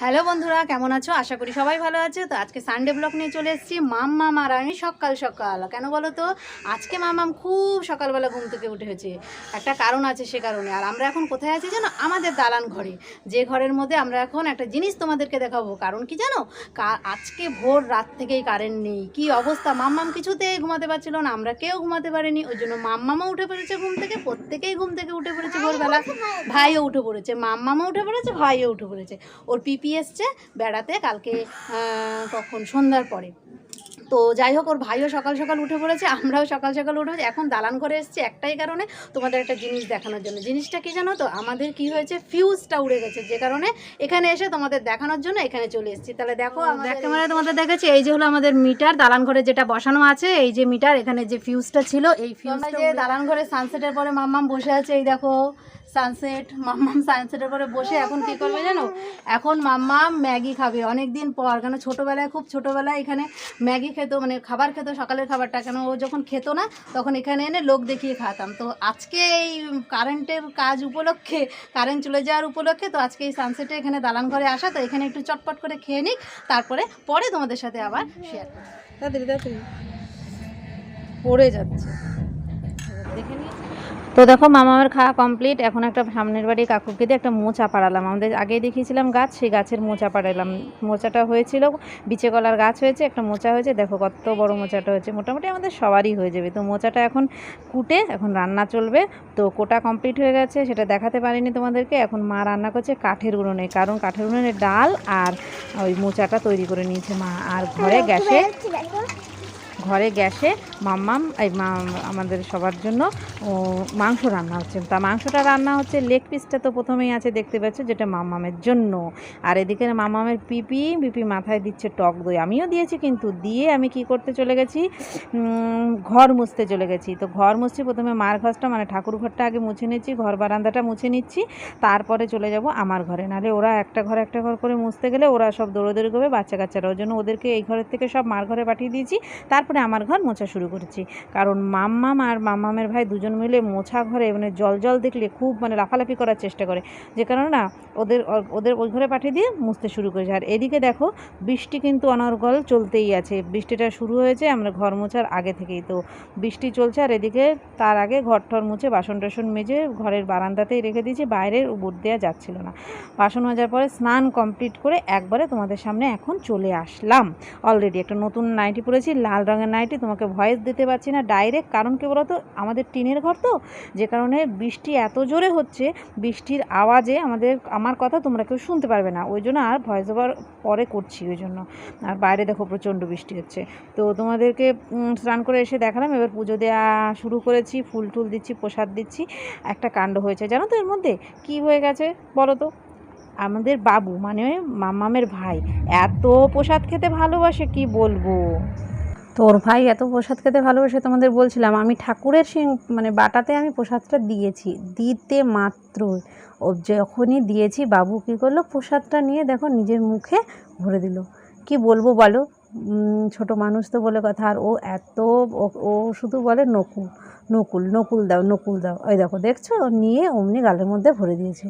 Hello বন্ধুরা, কেমন আছো? আশা করি সবাই ভালো আছে। তো আজকে সানডে ব্লগ নিয়ে চলে এসেছি। মাম্মা আর আমি সকাল সকাল। কেন বলো তো? আজকে মামাম খুব সকালবেলা ঘুম থেকে উঠেছে একটা কারণ আছে সে কারণে। আর আমরা এখন কোথায় আছি জানো? আমাদের দালান ঘরে। যে ঘরের মধ্যে আমরা এখন একটা জিনিস তোমাদেরকে দেখাবো। কারণ কি জানো? আজকে ভোর রাত থেকেই কারেন্ট নেই। কি অবস্থা? মাম্মাম কিছুতেই ঘুমাতে পারছিল না। আমরা কেউ ঘুমাতে পারিনি। ওই জন্য মাম্মামও উঠে পড়েছে ঘুম থেকে। প্রত্যেকেই ঘুম থেকে উঠে পড়েছে ভোরবেলা। ভাইও উঠে পড়েছে। মাম্মামও উঠে পড়েছে, ভাইও উঠে পড়েছে। ওর পিপি এসছে বেড়াতে কালকে কখন? সন্ধ্যার পরে। তো যাই হোক ওর ভাইও সকাল সকাল উঠে পড়েছে আমরাও সকাল সকাল উঠে এখন দালান করে এসেছি একটাই কারণে তোমাদের একটা জিনিস দেখানোর জন্য। জিনিসটা কি জানো তো? আমাদের কি হয়েছে? ফিউজটা উড়ে গেছে যে কারণে এখানে এসে তোমাদের দেখানোর জন্য এখানে চলে এসেছি। তাহলে দেখো ক্যামেরায় তোমাদের দেখাচ্ছি এই যে হলো আমাদের মিটার দালান ঘরে যেটা বসানো আছে এই যে মিটার এখানে যে ফিউজটা ছিল এই ফিউজটা যে দালান ঘরে সানসেটের পরে মাম্মাম বসে আছে এই দেখো। সানসেট মাম্মাম সানসেটের পরে বসে এখন কি করবে জানো এখন মাম্মাম ম্যাগি খাবে অনেক দিন পর কেন ছোটোবেলায় খুব ছোটোবেলায় এখানে ম্যাগি খেত মানে খাবার খেত সকালের খাবারটা কেন ও যখন খেত না তখন এখানে এনে লোক দেখিয়ে খাতাম তো আজকে এই কারেন্টের কাজ উপলক্ষে কারেন্ট চলে যাওয়ার উপলক্ষে তো আজকে এই সানসেটে এখানে দালান ঘরে আসা তো এখানে একটু চটপট করে খেয়ে নিক তারপরে পরে তোমাদের সাথে আবার শেয়ার তাড়াতাড়ি পড়ে যাচ্ছে দেখে নিই তো দেখো মামামের খাওয়া কমপ্লিট এখন একটা সামনের বাড়ি কাকুকে দিয়ে একটা মোচা পাড়ালাম। আমাদের আগেই দেখিয়েছিলাম গাছ সেই গাছের মোচা পাড়ালাম। মোচাটা হয়েছিল বিচে কলার গাছ হয়েছে একটা মোচা হয়েছে। দেখো কত বড় মোচাটা হয়েছে। মোটামুটি আমাদের সবারই হয়ে যাবে। তো মোচাটা এখন কুটে এখন রান্না চলবে। তো কোটা কমপ্লিট হয়ে গেছে সেটা দেখাতে পারিনি তোমাদেরকে। এখন মা রান্না করছে কাঠের উনুনে কারণ কাঠের উনুনে ডাল আর ওই মোচাটা তৈরি করে নিয়েছে মা। আর ঘরে গ্যাসে ঘরে গ্যাসে মাম্মাম, এই আমাদের সবার জন্য মাংস রান্না হচ্ছে। তা মাংসটা রান্না হচ্ছে, লেগ পিসটা তো প্রথমেই আছে, দেখতে পাচ্ছ, যেটা মাম্মামের জন্য। আর এদিকে মাম্মামের পিপি পিপি মাথায় দিচ্ছে টক দই। আমিও দিয়েছি, কিন্তু দিয়ে আমি কি করতে চলে গেছি? ঘর মুছতে চলে গেছি। তো ঘর মুছছি, প্রথমে মার ঘরটা মানে ঠাকুর ঘরটা আগে মুছে নিচ্ছি, ঘর বারান্দাটা মুছে নিচ্ছি। তারপরে চলে যাব আমার ঘরে। নাহলে ওরা একটা ঘর একটা ঘর করে মুছতে গেলে ওরা সব দৌড়োদৌড়ি করবে বাচ্চা কাচ্চারা ওই জন্য ওদেরকে এই ঘরের থেকে সব মার ঘরে পাঠিয়ে দিয়েছি। তারপরে আমার ঘর মোছা শুরু করেছি। কারণ মাম্মাম আর মাম্মামের ভাই দুজন মিলে মোছা ঘরে মানে জল জল দেখলে খুব মানে লাফালাফি করার চেষ্টা করে। যে কারণে না, ওদের ওদের ওই ঘরে পাঠিয়ে দিয়ে মুছতে শুরু করেছে। আর এদিকে দেখো, বৃষ্টি কিন্তু অনর্গল চলতেই আছে। বৃষ্টিটা শুরু হয়েছে আমরা ঘর মোছার আগে থেকেই। তো বৃষ্টি চলছে আর এদিকে তার আগে ঘর টর মুছে বাসন টাসন মেজে ঘরের বারান্দাতেই রেখে দিয়েছি। বাইরের উপর দেওয়া যাচ্ছিল না। বাসন মাজার পরে স্নান কমপ্লিট করে একবারে তোমাদের সামনে এখন চলে আসলাম। অলরেডি একটা নতুন নাইটি পরেছি, লাল রঙের নাইটি তোমাকে ভয়েস দিতে পারছি না ডাইরেক্ট কারণ কি বলতো? আমাদের টিনের ঘর তো, যে কারণে বৃষ্টি এত জোরে হচ্ছে, বৃষ্টির আওয়াজে আমাদের, আমার কথা তোমরা কেউ শুনতে পারবে না। ওই জন্য আর ভয়েস ওভার পরে করছি ওই জন্য। আর বাইরে দেখো প্রচণ্ড বৃষ্টি হচ্ছে। তো তোমাদেরকে স্নান করে এসে দেখালাম। এবার পুজো দেওয়া শুরু করেছি, ফুল টুল দিচ্ছি, প্রসাদ দিচ্ছি। একটা কাণ্ড হয়েছে। জানো তো এর মধ্যে? কি হয়ে গেছে বলো তো? আমাদের বাবু মানে মামামের ভাই, এত প্রসাদ খেতে ভালোবাসে, কি বলব? তোর ভাই এত প্রসাদ খেতে ভালোবাসে, তোমাদের বলছিলাম, আমি ঠাকুরের সিং মানে বাটাতে আমি প্রসাদটা দিয়েছি। দিতে মাত্র। ও যখনই দিয়েছি, বাবু কী করল, প্রসাদটা নিয়ে দেখো নিজের মুখে ভরে দিল। কি বলব বলো? ছোট মানুষ তো বলে কথা, আর ও এত ও- শুধু বলে নকুল। নকুল নকুল দাও নকুল দাও। ওই দেখো, দেখছ? ও নিয়ে অমনি গালের মধ্যে ভরে দিয়েছে।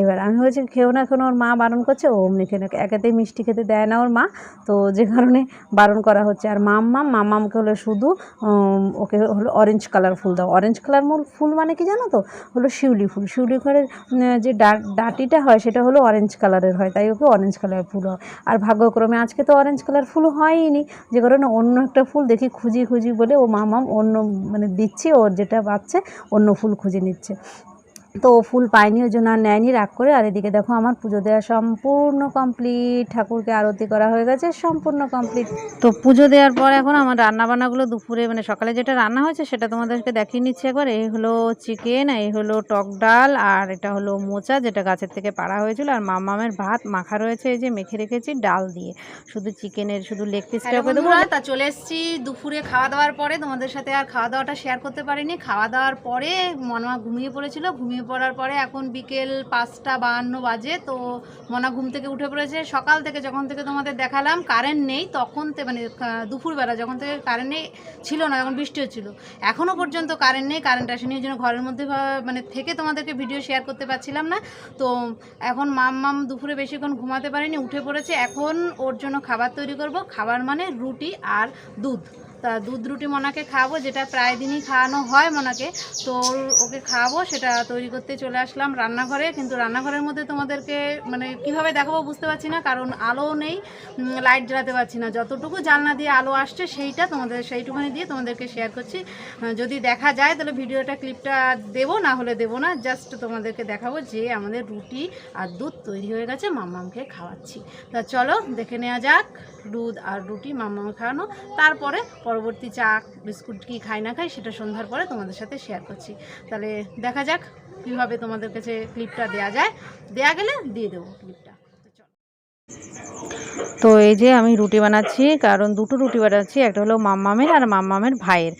এবার আমি বলছি, খেও না এখন, ওর মা বারণ করছে। ও অমনি খেয়ে না একেতেই মিষ্টি খেতে দেয় না ওর মা। তো যে কারণে বারণ করা হচ্ছে। আর মাম্মাম, মাম্মামকে হলো শুধু ওকে হলো অরেঞ্জ কালার ফুল দাও। অরেঞ্জ কালার ফুল মানে কি জানো তো? হলো শিউলি ফুল। শিউলি ফুলের যে ডাঁটিটা হয়, সেটা হলো অরেঞ্জ কালারের হয়। তাই ওকে অরেঞ্জ কালার ফুল হয়। আর ভাগ্যক্রমে আজকে তো অরেঞ্জ কালার ফুল হয়নি যে কারণে অন্য একটা ফুল দেখি খুঁজি খুঁজি বলে ও মামাম অন্য মানে দিচ্ছে ওর যেটা পাচ্ছে অন্য ফুল খুঁজে নিচ্ছে। তো ফুল পায়নি ওই জন্য আর নেয়নি রাগ করে। আর এদিকে দেখো আমার পুজো দেওয়া সম্পূর্ণ কমপ্লিট ঠাকুরকে আরতি করা হয়ে গেছে সম্পূর্ণ কমপ্লিট তো পুজো দেওয়ার পর এখন আমার রান্নাবান্নাগুলো দুপুরে মানে সকালে যেটা রান্না হয়েছে সেটা তোমাদেরকে দেখিয়ে নিচ্ছি একবার। এই হলো চিকেন এই হলো টক ডাল আর এটা হলো মোচা যেটা গাছের থেকে পাড়া হয়েছিল। আর মামামের ভাত মাখা রয়েছে এই যে মেখে রেখেছি ডাল দিয়ে। শুধু চিকেনের শুধু লেগ পিসটা করে দেবো। তা চলে এসেছি দুপুরে খাওয়া দাওয়ার পরে। তোমাদের সাথে আর খাওয়া দাওয়াটা শেয়ার করতে পারিনি। খাওয়া দাওয়ার পরে মনমা ঘুমিয়ে পড়েছিল ঘুমিয়ে ঘুমিয়ে পড়ার পরে এখন বিকেল পাঁচটা বাহান্ন বাজে, তো মনা ঘুম থেকে উঠে পড়েছে। সকাল থেকে যখন থেকে তোমাদের দেখালাম কারেন্ট নেই, তখন মানে দুপুরবেলা যখন থেকে কারেন্ট নেই, ছিল না যখন বৃষ্টি হচ্ছিল। এখনও পর্যন্ত কারেন্ট নেই কারেন্ট আসেনি ওই জন্য ঘরের মধ্যে মানে থেকে তোমাদেরকে ভিডিও শেয়ার করতে পারছিলাম না। তো এখন মাম মাম দুপুরে বেশিক্ষণ ঘুমাতে পারেনি, উঠে পড়েছে। এখন ওর জন্য খাবার তৈরি করব। খাবার মানে রুটি আর দুধ। তা দুধ রুটি মনাকে খাওয়াবো যেটা প্রায় দিনই খাওয়ানো হয় মনাকে। তো ওকে খাওয়াবো সেটা তৈরি করতে চলে আসলাম রান্নাঘরে। কিন্তু রান্নাঘরের মধ্যে তোমাদেরকে মানে কীভাবে দেখাবো বুঝতে পারছি না, কারণ আলো নেই লাইট জ্বালাতে পারছি না। যতটুকু জানলা দিয়ে আলো আসছে, সেইটা তোমাদের, সেইটুখানি দিয়ে তোমাদেরকে শেয়ার করছি। যদি দেখা যায়, তাহলে ভিডিওটা ক্লিপটা দেবো, না হলে দেবো না জাস্ট তোমাদেরকে দেখাবো যে আমাদের রুটি আর দুধ তৈরি হয়ে গেছে, মাম্মামকে খাওয়াচ্ছি। তা চলো, দেখে নেওয়া যাক, দুধ আর রুটি মাম্মামকে খাওয়ানো। তারপরে পরবর্তী চা, বিস্কুট কি খাই, না খাই, সেটা সন্ধ্যার পরে তোমাদের সাথে শেয়ার করছি। তাহলে দেখা যাক কীভাবে তোমাদের কাছে ক্লিপটা দেওয়া যায়। দেয়া গেলে দিয়ে দেবো ক্লিপটা তো এই যে আমি রুটি বানাচ্ছি, কারণ দুটো রুটি বানাচ্ছি, একটা হলো মাম্মামের আর মাম্মামের ভাইয়ের।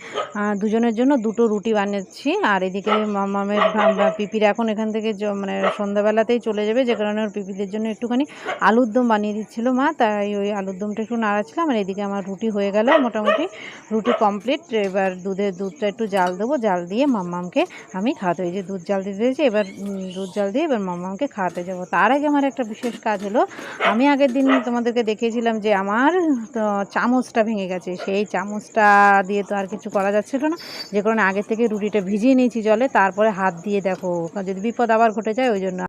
দুজনের জন্য দুটো রুটি বানাচ্ছি আর এদিকে ভা- পিপির এখন এখান থেকে মানে সন্ধ্যাবেলাতেই চলে যাবে। যে কারণে ওর পিপিদের জন্য একটুখানি আলুর দম বানিয়ে দিচ্ছিল মা। তাই ওই আলুর দমটা একটু নাড়াচ্ছিলাম আর এদিকে আমার রুটি হয়ে গেল মোটামুটি। রুটি কমপ্লিট। এবার দুধের দুধটা একটু জাল দেবো। জাল দিয়ে মাম্মামকে আমি খাওয়াতে যে দুধ জাল দিতে দিয়েছি, এবার দুধ জাল দিয়ে এবার মাম্মামকে খাওয়াতে যাব। তার আগে আমার একটা বিশেষ কাজ হলো, আমি আগের দিন তোমাদেরকে দেখিয়েছিলাম যে আমার চামচটা ভেঙে গেছে। সেই চামচটা দিয়ে তো আর কিছু করা যাচ্ছিল না। যে কারণে আগে থেকে রুটিটা ভিজিয়ে নিয়েছি জলে, তারপরে হাত দিয়ে দেখো যদি বিপদ আবার ঘটে যায়, ওই জন্য।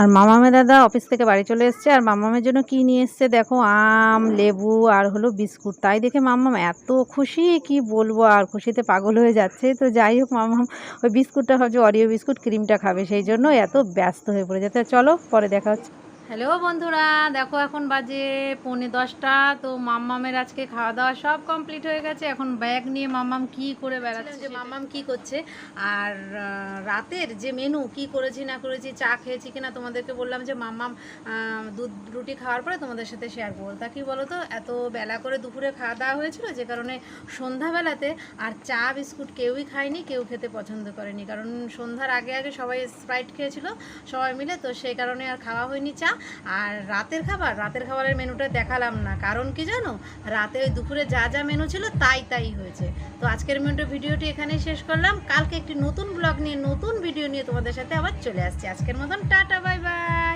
আর মামামে দাদা অফিস থেকে বাড়ি চলে এসছে, আর মামামের জন্য কি নিয়ে এসছে দেখো, আম, লেবু আর হলো বিস্কুট। তাই দেখে মামাম এত খুশি, কি বলব আর, খুশিতে পাগল হয়ে যাচ্ছে। তো যাই হোক মামাম, ওই বিস্কুটটা ভাবছে, অরিও বিস্কুট, ক্রিমটা খাবে। সেই জন্য এত ব্যস্ত হয়ে পড়ে যাচ্ছে চলো, পরে দেখা হচ্ছে। হ্যালো বন্ধুরা দেখো এখন বাজে পৌনে দশটা তো মাম্মামের আজকে খাওয়া দাওয়া সব কমপ্লিট হয়ে গেছে। এখন ব্যাগ নিয়ে মাম্মাম কি করে বেড়াচ্ছে যে মাম্মাম কি করছে। আর রাতের যে মেনু কি করেছি না করেছি চা খেয়েছি কিনা তোমাদেরকে বললাম যে মাম্মাম দুধ রুটি খাওয়ার পরে তোমাদের সাথে শেয়ার করব। তা কি বলো তো এত বেলা করে দুপুরে খাওয়া দাওয়া হয়েছিল যে কারণে সন্ধ্যাবেলাতে আর চা বিস্কুট কেউই খায়নি কেউ খেতে পছন্দ করেনি। কারণ সন্ধ্যার আগে আগে সবাই স্প্রাইট খেয়েছিল সবাই মিলে তো সেই কারণে আর খাওয়া হয়নি চা। আর রাতের খাবার? রাতের খাবারের মেনুটা দেখালাম না। কারণ কি জানো? রাতে ওই দুপুরে যা যা মেনু ছিল তাই তাই হয়েছে। তো আজকের মেনুটা ভিডিওটি এখানেই শেষ করলাম। কালকে একটি নতুন ব্লগ নিয়ে, নতুন ভিডিও নিয়ে তোমাদের সাথে আবার চলে আসছি। আজকের মতন টাটা, বাই বাই।